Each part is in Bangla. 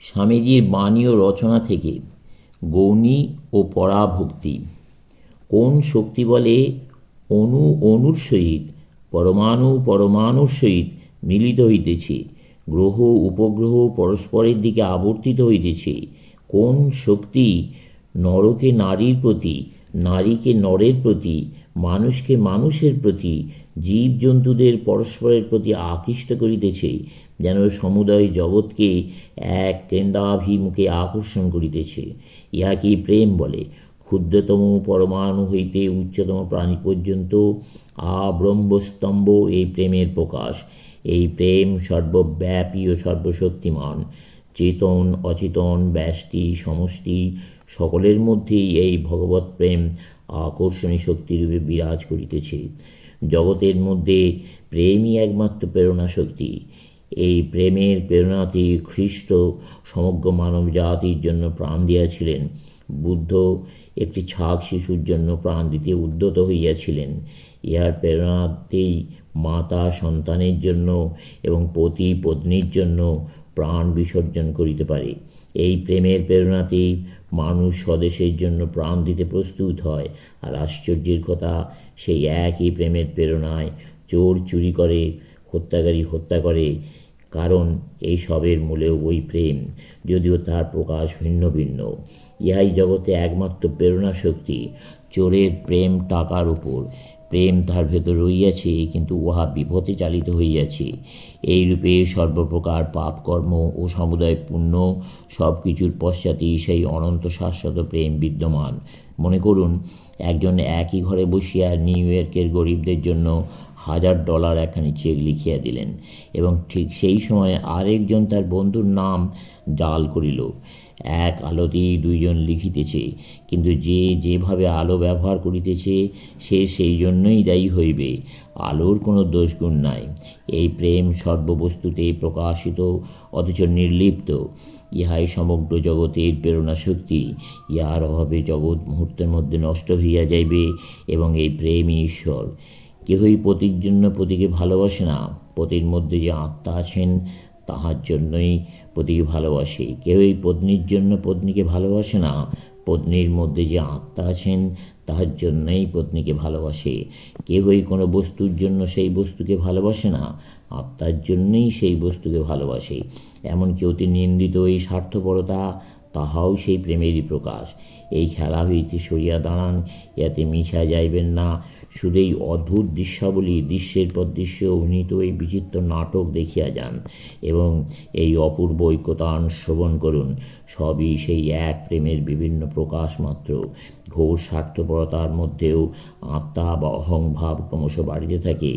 স্বামীজির বাণী ও রচনা থেকে গৌণী ও পরাভক্তি। কোন শক্তি বলে অণু অণুর সহিত, পরমাণু পরমাণুর সহিত মিলিত হইতেছে, গ্রহ উপগ্রহ পরস্পরের দিকে আবর্তিত হইতেছে? কোন শক্তি নরকে নারীর প্রতি, নারীকে নরের প্রতি, মানুষকে মানুষের প্রতি, জীবজন্তুদের পরস্পরের প্রতি আকৃষ্ট করিতেছে? যেন সমুদয় জগৎকে এক কেন্দ্রাভিমুখে আকর্ষণ করিতেছে। ইহাকেই প্রেম বলে। ক্ষুদ্রতম পরমাণু হইতে উচ্চতম প্রাণী পর্যন্ত আব্রহ্মস্তম্ভ এই প্রেমের প্রকাশ। এই প্রেম সর্বব্যাপী ও সর্বশক্তিমান। চেতন, অচেতন, ব্যষ্টি, সমষ্টি সকলের মধ্যেই এই ভগবৎ প্রেম আকর্ষণী শক্তিরূপে বিরাজ করিতেছে। জগতের মধ্যে প্রেমই একমাত্র প্রেরণা শক্তি এই প্রেমের প্রেরণাতে খ্রিস্ট সমগ্র মানব জাতির জন্য প্রাণ দিয়াছিলেন। বুদ্ধ একটি ছাগ শিশুর জন্য প্রাণ দিতে উদ্যত হইয়াছিলেন। ইহার প্রেরণাতেই মাতা সন্তানের জন্য এবং পতি পত্নীর জন্য প্রাণ বিসর্জন করিতে পারে। এই প্রেমের প্রেরণাতেই মানুষ স্বদেশের জন্য প্রাণ দিতে প্রস্তুত হয়। আর আশ্চর্যের কথা, সেই একই প্রেমের প্রেরণায় চোর চুরি করে, হত্যাকারী হত্যা করে কারণ এই সবের মূলেও ওই প্রেম, যদিও তার প্রকাশ ভিন্ন ভিন্ন। ইহাই জগতে একমাত্র প্রেরণা শক্তি, চোরের প্রেম টাকার উপর। প্রেম তার ভেতর রইয়াছে কিন্তু উহা বিপথে চালিত হইয়াছে। এইরূপে সর্বপ্রকার পাপকর্ম ও সমুদায় পুণ্য সব কিছুর পশ্চাতেই সেই অনন্ত শাশ্বত প্রেম বিদ্যমান। মনে করুন, একজন একই ঘরে বসিয়া নিউ ইয়র্কের গরিবদের জন্য হাজার ডলার একখানি চেক লিখিয়া দিলেন এবং ঠিক সেই সময় আরেকজন তার বন্ধুর নাম জাল করিল। এক আলোতেই দুইজন লিখিতেছে, কিন্তু যে যেভাবে আলো ব্যবহার করিতেছে, সে সেই জন্যই দায়ী হইবে, আলোর কোনো দোষগুণ নাই। এই প্রেম সর্ববস্তুতে প্রকাশিত, অথচ নির্লিপ্ত। ইহাই সমগ্র জগতের প্রেরণা শক্তি। ইহার অভাবে জগৎ মুহূর্তের মধ্যে নষ্ট হইয়া যাইবে এবং এই প্রেমই ঈশ্বর। কেহই পতির জন্য পতিকে ভালোবাসে না। পতির মধ্যে যে আত্মা আছেন, তাহার জন্যই পতিকে ভালোবাসে। কেউই পত্নীর জন্য পত্নীকে ভালোবাসে না। পত্নীর মধ্যে যে আত্মা আছেন, তাহার জন্যই পত্নীকে ভালোবাসে। কেহই কোনো বস্তুর জন্য সেই বস্তুকে ভালোবাসে না। আত্মার জন্যই সেই বস্তুকে ভালোবাসে। এমনকি অতি নিন্দিত এই স্বার্থপরতা তাহাও সেই প্রেমেরই প্রকাশ। এই খেলা হইতে সরিয়া দাঁড়ান, ইয়াতে মিশা যাইবেন না। শুধু এই অদ্ভুত দৃশ্যাবলী, দৃশ্যের পর দৃশ্য অভিনীত এই বিচিত্র নাটক দেখিয়া যান এবং এই অপূর্ব ঐক্যতান শ্রবণ করুন। সবই সেই এক প্রেমের বিভিন্ন প্রকাশ মাত্র। ঘোর স্বার্থপরতার মধ্যেও আত্মা বা অহংভাব ক্রমশ বাড়িতে থাকে।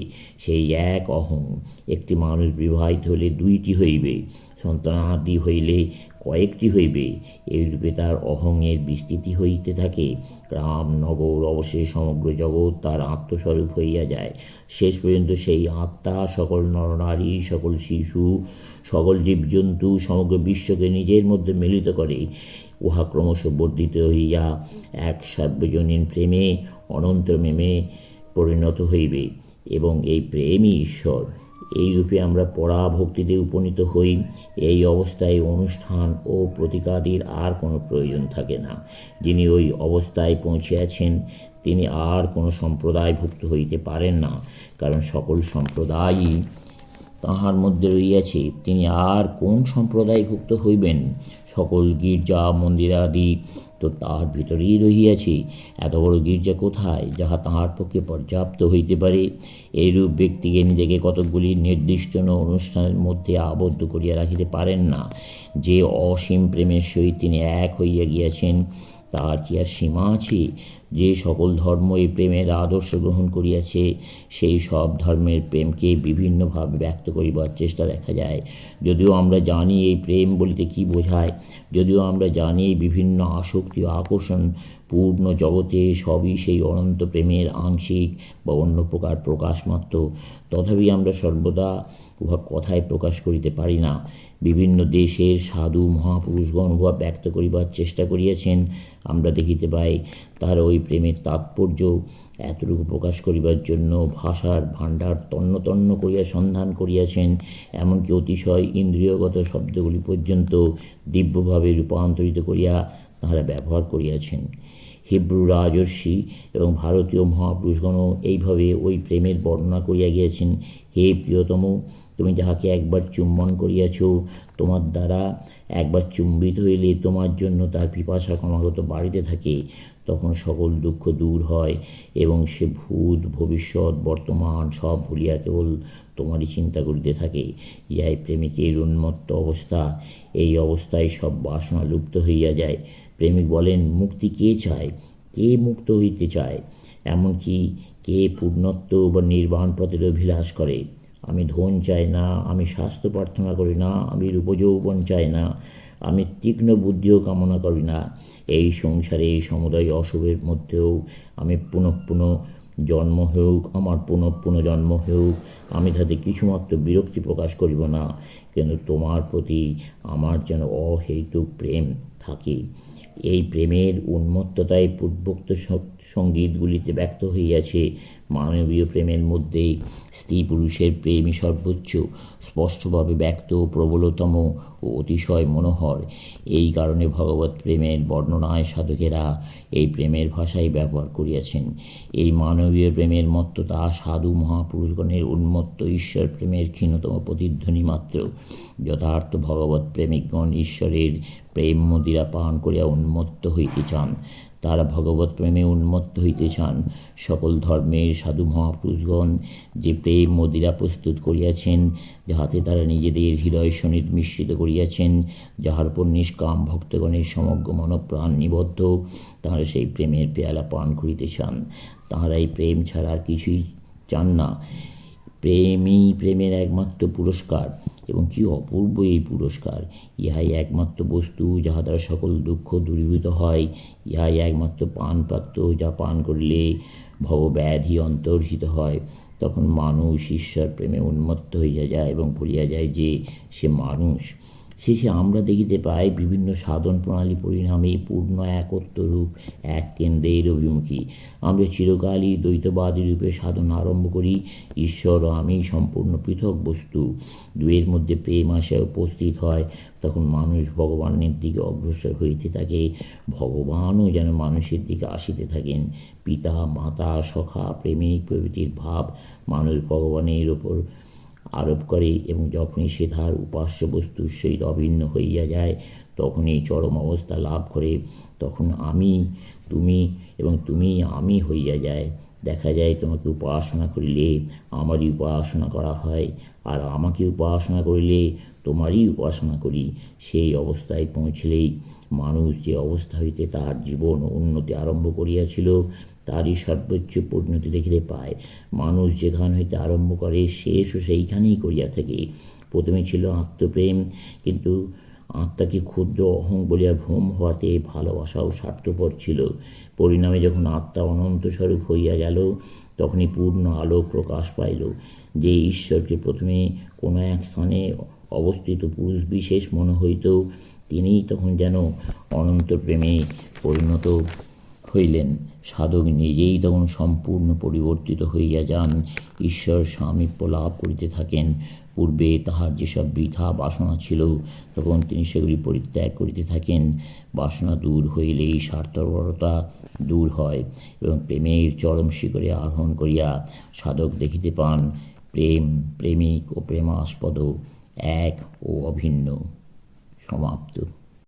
সেই এক অহং, একটি মানুষ বিবাহিত হলে দুইটি হইবে, সন্তানাদি হইলে কয়েকটি হইবে। এইরূপে তার অহংয়ের বিস্তৃতি হইতে থাকে। গ্রাম নগর অবশেষে সমগ্র জগৎ তার আত্মস্বরূপ হইয়া যায়। শেষ পর্যন্ত সেই আত্মা সকল নরনারী, সকল শিশু, সকল জীবজন্তু সমগ্র বিশ্বকে নিজের মধ্যে মিলিত করে। উহা ক্রমশ বর্ধিত হইয়া এক সার্বজনীন প্রেমে, অনন্ত প্রেমে পরিণত হইবে এবং এই প্রেমই ঈশ্বর। এই রূপে আমরা ভক্তিতে উপনীত হই। এই অবস্থায় অনুষ্ঠান ও প্রতিকাদির আর কোনো প্রয়োজন থাকে না। যিনি ওই অবস্থায় পৌঁছিয়াছেন তিনি আর কোনো সম্প্রদায়ভুক্ত হইতে পারেন না। কারণ সকল সম্প্রদায়ই তাহার মধ্যে রইয়াছে তিনি আর কোন সম্প্রদায় ভুক্ত হইবেন? সকল গির্জা মন্দিরাদি তো তাহার ভিতরেই রহিয়াছে। এত বড় গির্জা কোথায়? যাহা তাহার পক্ষে পর্যাপ্ত হইতে পারে, এইরূপ ব্যক্তিকে নিজেকে কতকগুলি নির্দিষ্ট অনুষ্ঠানের মধ্যে আবদ্ধ করিয়া রাখিতে পারেন না। যে অসীম প্রেমের সহিত তিনি এক হইয়া গিয়াছেন, তার কি আর সীমা আছে? যে সকল ধর্ম এই প্রেমের আদর্শ গ্রহণ করিয়াছে, সেই সব ধর্মের প্রেমকে বিভিন্নভাবে ব্যক্ত করিবার চেষ্টা দেখা যায়। যদিও আমরা জানি এই প্রেম বলিতে কি বোঝায়, যদিও আমরা জানি বিভিন্ন আসক্তি ও আকর্ষণ পূর্ণ জগতে সবই সেই অনন্ত প্রেমের আংশিক বা অন্য প্রকার প্রকাশ মাত্র তথাপি আমরা সর্বদা উহা কথায় প্রকাশ করিতে পারি না। বিভিন্ন দেশের সাধু মহাপুরুষগণ উহা ব্যক্ত করিবার চেষ্টা করিয়াছেন, আমরা দেখিতে পাই তার ওই প্রেমের তাৎপর্য এতটুকু প্রকাশ করিবার জন্য ভাষার ভাণ্ডার তন্ন তন্ন করিয়া সন্ধান করিয়াছেন, এমনকি অতিশয় ইন্দ্রিয়গত শব্দগুলি পর্যন্ত দিব্যভাবে রূপান্তরিত করিয়া তাহারা ব্যবহার করিয়াছেন। হিব্রু রাজর্ষি এবং ভারতীয় মহাপুরুষগণও এইভাবে ওই প্রেমের বর্ণনা করিয়া গিয়েছেন, হে প্রিয়তম তুমি যাহাকে একবার চুম্বন করিয়াছ, তোমার দ্বারা একবার চুম্বিত হইলে তোমার জন্য তার পিপাসা ক্রমাগত বাড়িতে থাকে, তখন সকল দুঃখ দূর হয় এবং সে ভূত ভবিষ্যৎ বর্তমান সব ভুলিয়া কেবল তোমারই চিন্তা করিতে থাকে। ইহাই প্রেমিকের উন্মত্ত অবস্থা, এই অবস্থায় সব বাসনা লুপ্ত হইয়া যায়। প্রেমিক বলেন, মুক্তি কে চায়? কে মুক্ত হইতে চায়? এমনকি কে পূর্ণত্ব বা নির্বাণ পথের অভিলাষ করে? আমি ধন চাই না, আমি স্বাস্থ্য প্রার্থনা করি না, আমি রূপযৌবন চাই না, আমি তীক্ষ্ণ বুদ্ধিও কামনা করি না। এই সংসারে, এই সমুদায় অশুভের মধ্যেও আমি পুনঃ পুনঃ জন্ম হোক, আমার পুনঃ জন্ম হোক, আমি তাতে কিছুমাত্র বিরক্তি প্রকাশ করিব না, কিন্তু তোমার প্রতি আমার যেন অহেতুক প্রেম থাকে। এই প্রেমের উন্মত্ততায় পূর্বোক্ত সঙ্গীতগুলিতে ব্যক্ত হইয়াছে। মানবীয় প্রেমের মধ্যে স্ত্রী পুরুষের প্রেমই সর্বোচ্চ, স্পষ্টভাবে ব্যক্ত, প্রবলতম ও অতিশয় মনোহর। এই কারণে ভগবত প্রেমের বর্ণনায় সাধকেরা এই প্রেমের ভাষাই ব্যবহার করিয়াছেন। এই মানবীয় প্রেমের মত্ততা সাধু মহাপুরুষগণের উন্মত্ত ঈশ্বর প্রেমের ক্ষীণতম প্রতিধ্বনি মাত্র। যথার্থ ভগবত প্রেমিকগণ ঈশ্বরের প্রেম মদিরা পান করিয়া উন্মত্ত হইতে চান। তারা ভগবত প্রেমে উন্মত্ত হইতে চান। সকল ধর্মের সাধু মহাপুরুষগণ যে প্রেম মদিরা প্রস্তুত করিয়াছেন, যাহাতে তারা নিজেদের হৃদয় সনিত মিশ্রিত করিয়াছেন, যাহার উপর নিষ্কাম ভক্তগণের সমগ্র মনপ্রাণ নিবদ্ধ, তাহারা সেই প্রেমের পেয়ালা পান করিতে চান। তাহারা এই প্রেম ছাড়া আর কিছুই চান না। প্রেমই প্রেমের একমাত্র পুরস্কার। এবং কি অপূর্ব এই পুরস্কার। ইহাই একমাত্র বস্তু যাহা দ্বারা সকল দুঃখ দূরীভূত হয়। ইহাই একমাত্র পান পাত্র যা পান করলে ভবব্যাধি অন্তর্হিত হয়। তখন মানুষ ঈশ্বর প্রেমে উন্মত্ত হইয়া যায় এবং ভুলিয়া যায় যে, সে মানুষ। শেষে আমরা দেখিতে পাই বিভিন্ন সাধন প্রণালী পরিণামে পূর্ণ একত্বরূপ এক কেন্দ্রের অভিমুখী। আমরা চিরকালই দ্বৈতবাদী রূপে সাধন আরম্ভ করি। ঈশ্বর ও আমি সম্পূর্ণ পৃথক বস্তু। দুয়ের মধ্যে প্রেম আসে উপস্থিত হয়, তখন মানুষ ভগবানের দিকে অগ্রসর হইতে থাকে। ভগবানও যেন মানুষের দিকে আসিতে থাকেন। পিতা, মাতা, সখা, প্রেমিক প্রভৃতির ভাব মানুষ ভগবানের ওপর আরোপ করে এবং যখনই সে তাহার উপাস্য বস্তুর সহিত অভিন্ন হইয়া যায়, তখনই চরম অবস্থা লাভ করে। তখন আমি, তুমি এবং তুমি আমি হইয়া যায় দেখা যায় তোমাকে উপাসনা করিলে আমারই উপাসনা করা হয় আর আমাকে উপাসনা করিলে তোমারই উপাসনা করি। সেই অবস্থায় পৌঁছলেই মানুষ যে অবস্থা হইতে তার জীবন উন্নতি আরম্ভ করিয়াছিল তারই সর্বোচ্চ পরিণতি দেখিতে পায়। মানুষ যেখান হইতে আরম্ভ করে শেষও সেইখানেই করিয়া থাকে। প্রথমে ছিল আত্মপ্রেম, কিন্তু আত্মাকে ক্ষুদ্র অহং বলিয়া ভ্রম হওয়াতে ভালোবাসাও স্বার্থপর ছিল। পরিণামে যখন আত্মা অনন্ত স্বরূপ হইয়া গেল, তখনই পূর্ণ আলো প্রকাশ পাইল। যে ঈশ্বরকে প্রথমে কোনো এক স্থানে অবস্থিত পুরুষ বিশেষ মনে হইত, তিনিই তখন যেন অনন্ত প্রেমে পরিণত। হইলেন। সাধক নিজেই তখন সম্পূর্ণ পরিবর্তিত হইয়া যান। ঈশ্বর স্বামীপ্য লাভ করিতে থাকেন। পূর্বে তাহার যেসব বৃথা বাসনা ছিল, তখন তিনি সেগুলি পরিত্যাগ করিতে থাকেন। বাসনা দূর হইলেই স্বার্থপরতা দূর হয় এবং প্রেমের চরম শিখরে আরোহণ করিয়া সাধক দেখিতে পান। প্রেম প্রেমিক ও প্রেমাস্পদ এক ও অভিন্ন। সমাপ্ত।